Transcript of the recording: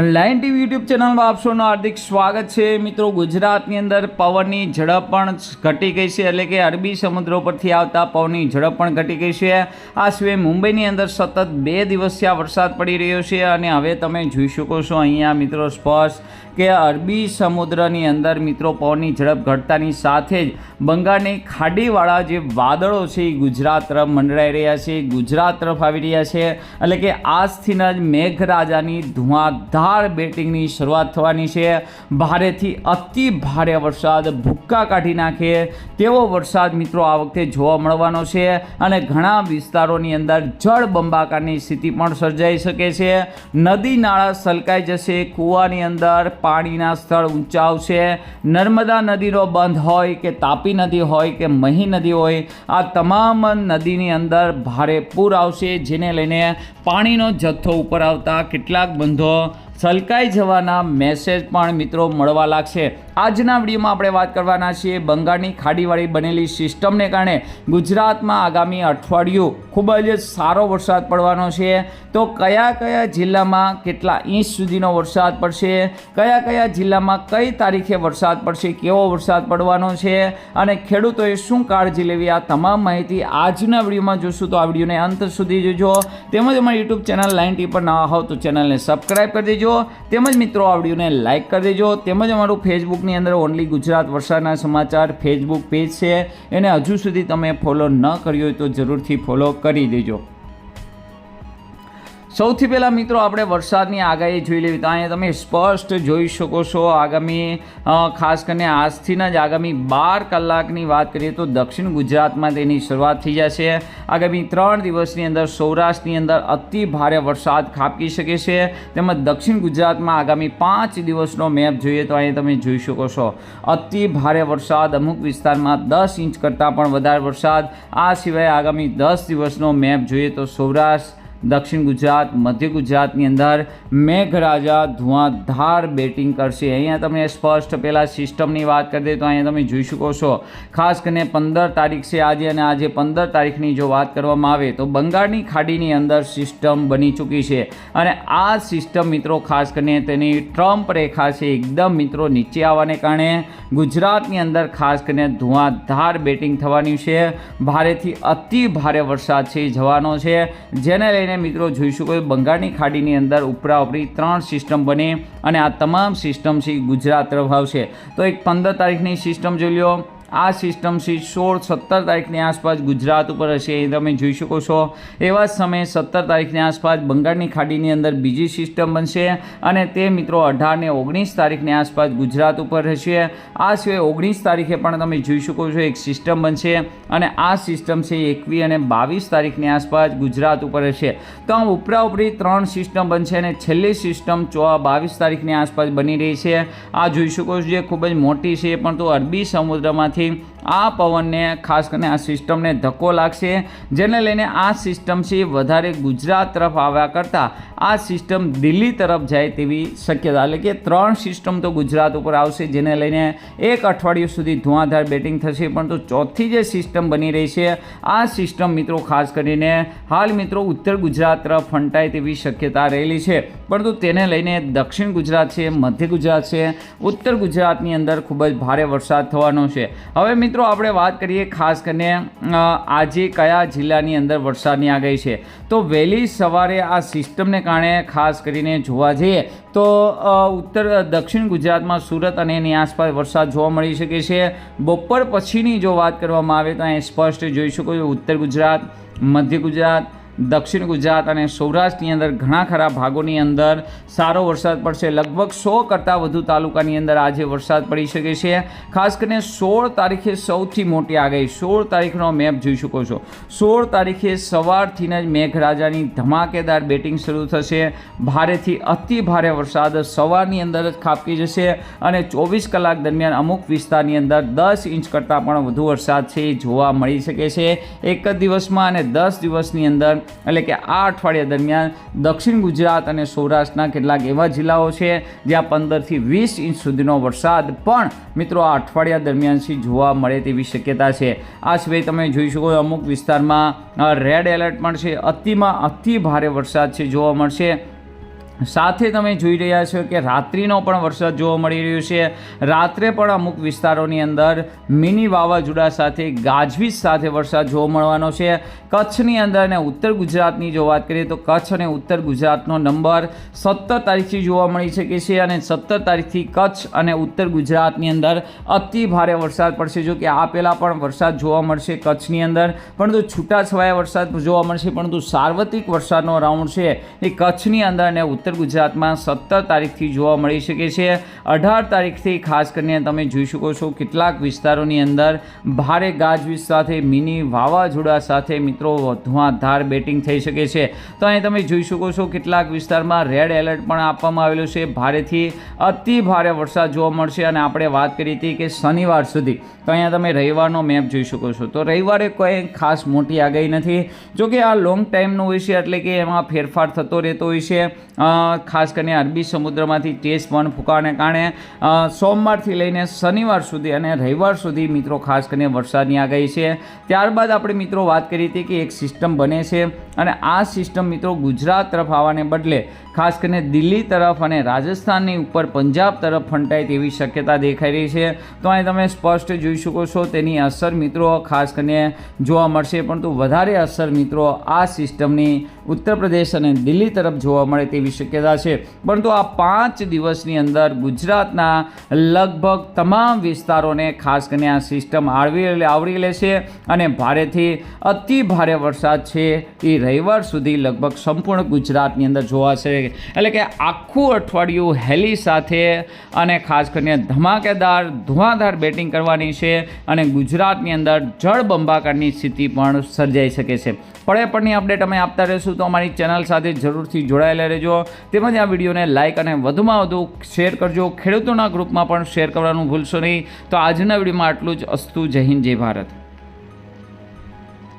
Line TV YouTube ચેનલમાં આપ સૌનું હાર્દિક સ્વાગત છે. મિત્રો, ગુજરાતની અંદર પવનની ઝડપ પણ ઘટી ગઈ છે. એટલે કે અરબી સમુદ્ર પરથી આવતા પવનની ઝડપ પણ ઘટી ગઈ છે. આ સિવાય મુંબઈની અંદર સતત બે દિવસથી વરસાદ પડી રહ્યો છે અને હવે તમે જોઈ શકો છો, અહીંયા મિત્રો સ્પષ્ટ કે અરબી સમુદ્રની અંદર મિત્રો પવનની ઝડપ ઘટતાની સાથે જ બંગાળની ખાડીવાળા જે વાદળો છે એ ગુજરાત તરફ મંડરાઈ રહ્યા છે, ગુજરાત તરફ આવી રહ્યા છે. એટલે કે આજથીના જ મેઘરાજાની ધુઆધાર બેટિંગની શરૂઆત થવાની છે. ભારેથી અતિ ભારે વરસાદ ભૂક્કા કાઢી નાખે તેવો વરસાદ મિત્રો આ વખતે જોવા મળવાનો છે અને ઘણા વિસ્તારોની અંદર જળ બંબાકારની સ્થિતિ પણ સર્જાઈ શકે છે. નદી નાળા સલકાઈ જશે, કૂવાની અંદર પાણીના સ્થળ ઊંચા આવશે નર્મદા નદીનો બંધ હોય કે તાપી નદી હોય કે મહી નદી હોય, આ તમામ નદીની અંદર ભારે પૂર આવશે, જેને લઈને પાણીનો જથ્થો ઉપર આવતા કેટલાક બંધો છલકાઈ જવાના મેસેજ પણ મિત્રો મળવા લાગશે. આજના વિડીયોમાં આપણે વાત કરવાના છીએ બંગાળની ખાડીવાળી બનેલી સિસ્ટમને કારણે ગુજરાતમાં આગામી અઠવાડિયું ખૂબ જ સારો વરસાદ પડવાનો છે. તો કયા કયા જિલ્લામાં કેટલા ઇંચ સુધીનો વરસાદ પડશે? કયા કયા જિલ્લામાં કઈ તારીખે વરસાદ પડશે? કેવો વરસાદ પડવાનો છે? અને ખેડૂતોએ શું કાળજી લેવી? આ તમામ માહિતી આજના વિડીયોમાં જોશું. તો આ વિડીયોને અંત સુધી જોજો. તેમજ અમારી યુટ્યુબ ચેનલ લાઇન ટી પર નવા હોવ તો ચેનલને સબસ્ક્રાઈબ કરી દેજો. તેમજ મિત્રો, આ વિડીયોને લાઇક કરી દેજો. તેમજ અમારું ફેસબુકની અંદર ઓનલી ગુજરાત વરસાદના સમાચાર ફેસબુક પેજ છે. એને હજુ સુધી તમે ફોલો ન કર્યો હોય તો જરૂરથી ફોલો કરી દેજો. સૌથી પહેલાં મિત્રો આપણે વરસાદની આગાહી જોઈ લેવી. તો અહીંયા તમે સ્પષ્ટ જોઈ શકો છો, આગામી ખાસ કરીને આજથીના જ, આગામી બાર કલાકની વાત કરીએ તો દક્ષિણ ગુજરાતમાં તેની શરૂઆત થઈ જશે. આગામી ત્રણ દિવસની અંદર સૌરાષ્ટ્રની અંદર અતિ ભારે વરસાદ ખાબકી શકે છે. તેમજ દક્ષિણ ગુજરાતમાં આગામી પાંચ દિવસનો મેપ જોઈએ તો અહીંયા તમે જોઈ શકો છો. અતિ ભારે વરસાદ, અમુક વિસ્તારમાં દસ ઇંચ કરતાં પણ વધારે વરસાદ. આ સિવાય આગામી દસ દિવસનો મેપ જોઈએ તો સૌરાષ્ટ્ર દક્ષિણ ગુજરાત, મધ્ય ગુજરાતની અંદર મેઘરાજા ધુઆંધાર બેટિંગ કરશે. અહીંયા તમે સ્પષ્ટ પહેલાં સિસ્ટમની વાત કરી દે તો અહીંયા તમે જોઈ શકો છો. ખાસ કરીને પંદર તારીખ છે આજે અને આજે પંદર તારીખની જો વાત કરવામાં આવે તો બંગાળની ખાડીની અંદર સિસ્ટમ બની ચૂકી છે. અને આ સિસ્ટમ મિત્રો ખાસ કરીને તેની ટ્રમ્પ રેખા છે એકદમ મિત્રો નીચે આવવાને કારણે ગુજરાતની અંદર ખાસ કરીને ધુઆંધાર બેટિંગ થવાની છે. ભારેથી અતિ ભારે વરસાદ છે, જવાનો છે. જેને લઈને મિત્રો જોઈશું કે બંગાળની ખાડીની અંદર ઉપરા ઉપરી ત્રણ સિસ્ટમ બને અને આ તમામ સિસ્ટમ છે ગુજરાત તરફ આવશે. તો એક પંદર તારીખની સિસ્ટમ જોઈ લો આ સિસ્ટમ છે સોળ સત્તર તારીખની આસપાસ ગુજરાત ઉપર હશે, એ તમે જોઈ શકો છો. એવા જ સમયે સત્તર તારીખની આસપાસ બંગાળની ખાડીની અંદર બીજી સિસ્ટમ બનશે અને તે મિત્રો અઢાર ને ઓગણીસ તારીખની આસપાસ ગુજરાત ઉપર હશે. આ સિવાય ઓગણીસ તારીખે પણ તમે જોઈ શકો છો એક સિસ્ટમ બનશે અને આ સિસ્ટમ છે એકવીસ અને બાવીસ તારીખની આસપાસ ગુજરાત ઉપર હશે. તો આમ ઉપરા ઉપરી ત્રણ સિસ્ટમ બનશે અને છેલ્લી સિસ્ટમ ચો બાવીસ તારીખની આસપાસ બની રહી છે. આ જોઈ શકો છો જે ખૂબ જ મોટી છે પણ તો અરબી સમુદ્રમાંથી thêm આ પવનને ખાસ કરીને આ સિસ્ટમને ધક્કો લાગશે, જેને લઈને આ સિસ્ટમ છે વધારે ગુજરાત તરફ આવ્યા કરતાં આ સિસ્ટમ દિલ્હી તરફ જાય તેવી શક્યતા. એટલે કે ત્રણ સિસ્ટમ તો ગુજરાત ઉપર આવશે, જેને લઈને એક અઠવાડિયું સુધી ધુઆધાર બેટિંગ થશે, પરંતુ ચોથી જે સિસ્ટમ બની રહી છે, આ સિસ્ટમ મિત્રો ખાસ કરીને હાલ મિત્રો ઉત્તર ગુજરાત તરફ ફંટાય તેવી શક્યતા રહેલી છે. પરંતુ તેને લઈને દક્ષિણ ગુજરાત છે, મધ્ય ગુજરાત છે, ઉત્તર ગુજરાતની અંદર ખૂબ જ ભારે વરસાદ થવાનો છે. હવે મિત્રો આપણે વાત કરીએ ખાસ કરીને આજે કયા જિલ્લાની અંદર વરસાદની આગાહી છે. તો વહેલી સવારે આ સિસ્ટમને કારણે ખાસ કરીને જોવા જઈએ તો ઉત્તર, દક્ષિણ ગુજરાતમાં સુરત અને એની આસપાસ વરસાદ જોવા મળી શકે છે. બપોર પછીની જો વાત કરવામાં આવે તો અહીં સ્પષ્ટ જોઈ શકો છો. ઉત્તર ગુજરાત, મધ્ય ગુજરાત દક્ષિણ ગુજરાત અને સૌરાષ્ટ્રની અંદર ઘણા ખરા ભાગોની અંદર સારો વરસાદ પડશે. લગભગ સો કરતાં વધુ તાલુકાની અંદર આજે વરસાદ પડી શકે છે. ખાસ કરીને સોળ તારીખે સૌથી મોટી આગાહી. સોળ તારીખનો મેપ જોઈ શકો છો. સોળ તારીખે સવારથી જ મેઘરાજાની ધમાકેદાર બેટિંગ શરૂ થશે. ભારેથી અતિ ભારે વરસાદ સવારની અંદર જ ખાબકી જશે અને ચોવીસ કલાક દરમિયાન અમુક વિસ્તારની અંદર દસ ઇંચ કરતાં પણ વધુ વરસાદ છે એ જોવા મળી શકે છે. એક જ દિવસમાં અને દસ દિવસની અંદર એટલે કે આ અઠવાડિયા દરમિયાન દક્ષિણ ગુજરાત અને સૌરાષ્ટ્રના કેટલાક એવા જિલ્લાઓ છે જ્યાં પંદરથી વીસ ઇંચ સુધીનો વરસાદ પણ મિત્રો આ અઠવાડિયા દરમિયાનથી જોવા મળે તેવી શક્યતા છે. આ સિવાય તમે જોઈ શકો અમુક વિસ્તારમાં રેડ એલર્ટ પણ છે. અતિમાં અતિ ભારે વરસાદ છે, જોવા મળશે. સાથે તમે જોઈ રહ્યા છો કે રાત્રિનો પણ વરસાદ જોવા મળી રહ્યો છે. રાત્રે પણ અમુક વિસ્તારોની અંદર મિની વાવાઝોડા સાથે, ગાજવીજ સાથે વરસાદ જોવા મળવાનો છે. કચ્છની અંદર અને ઉત્તર ગુજરાતની જો વાત કરીએ તો કચ્છ અને ઉત્તર ગુજરાતનો નંબર સત્તર તારીખથી જોવા મળી શકે છે અને સત્તર તારીખથી કચ્છ અને ઉત્તર ગુજરાતની અંદર અતિ ભારે વરસાદ પડશે. જો કે આ પહેલાં પણ વરસાદ જોવા મળશે કચ્છની અંદર, પરંતુ છૂટાછવાયા વરસાદ જોવા મળશે, પરંતુ સાર્વત્રિક વરસાદનો રાઉન્ડ છે. એ કચ્છની અંદર અને ઉત્તર ગુજરાતમાં સત્તર તારીખથી જોવા મળી શકે છે. અઢાર તારીખથી ખાસ કરીને તમે જોઈ શકો છો કેટલાક વિસ્તારોની અંદર ભારે ગાજવીજ સાથે, મિની વાવાઝોડા સાથે મિત્રો ધુઆધાર બેટિંગ થઈ શકે છે. તો અહીં તમે જોઈ શકો છો કેટલાક વિસ્તારમાં રેડ એલર્ટ પણ આપવામાં આવેલું છે. ભારેથી અતિ ભારે વરસાદ જોવા મળશે અને આપણે વાત કરી હતી કે શનિવાર સુધી. તો અહીંયા તમે રવિવારનો મેપ જોઈ શકો છો. તો રવિવારે કોઈ ખાસ મોટી આગાહી નથી. જોકે આ લોંગ ટાઈમનું હોય છે એટલે કે એમાં ફેરફાર થતો રહેતો હોય છે. ખાસ કરીને અરબી સમુદ્રમાંથી ટેસ્ટ પણ ફૂંકાવાને કારણે સોમવારથી લઈને શનિવાર સુધી અને રવિવાર સુધી મિત્રો ખાસ કરીને વરસાદની આગાહી છે. ત્યારબાદ આપણે મિત્રો વાત કરી હતી કે એક સિસ્ટમ બને છે અને આ સિસ્ટમ મિત્રો ગુજરાત તરફ આવવાને બદલે ખાસ કરીને દિલ્હી તરફ અને રાજસ્થાનની ઉપર પંજાબ તરફ ફંટાય તેવી શક્યતા દેખાઈ રહી છે. તો અહીં તમે સ્પષ્ટ જોઈ શકો છો તેની અસર મિત્રો ખાસ કરીને જોવા મળશે, પરંતુ વધારે અસર મિત્રો આ સિસ્ટમની ઉત્તર પ્રદેશ અને દિલ્હી તરફ જોવા મળે તેવી શક્યતા છે. પરંતુ આ પાંચ દિવસની અંદર ગુજરાતના લગભગ તમામ વિસ્તારોને ખાસ કરીને આ સિસ્ટમ આવરી આવરી લેશે અને ભારેથી અતિ ભારે વરસાદ છે એ રવિવાર સુધી લગભગ સંપૂર્ણ ગુજરાતની અંદર જોવાશે એટલે કે આખું અઠવાડિયું હેલી સાથે અને ખાસ કરીને ધમાકેદાર, ધુઆધાર બેટિંગ કરવાની છે અને ગુજરાતની અંદર જળબંબાકારની સ્થિતિ પણ સર્જાઈ શકે છે. પડે પડની અપડેટ અમે આપતા રહીશું તો અમારી ચેનલ સાથે જરૂરથી જોડાયેલા રહેજો. તેમજ આ વિડીયોને લાઇક અને વધુમાં વધુ શેર કરજો. ખેડૂતોના ગ્રુપમાં પણ શેર કરવાનું ભૂલશો નહીં. તો આજના વિડીયોમાં આટલું જ. અસ્તુ જય હિન્દ, જય ભારત.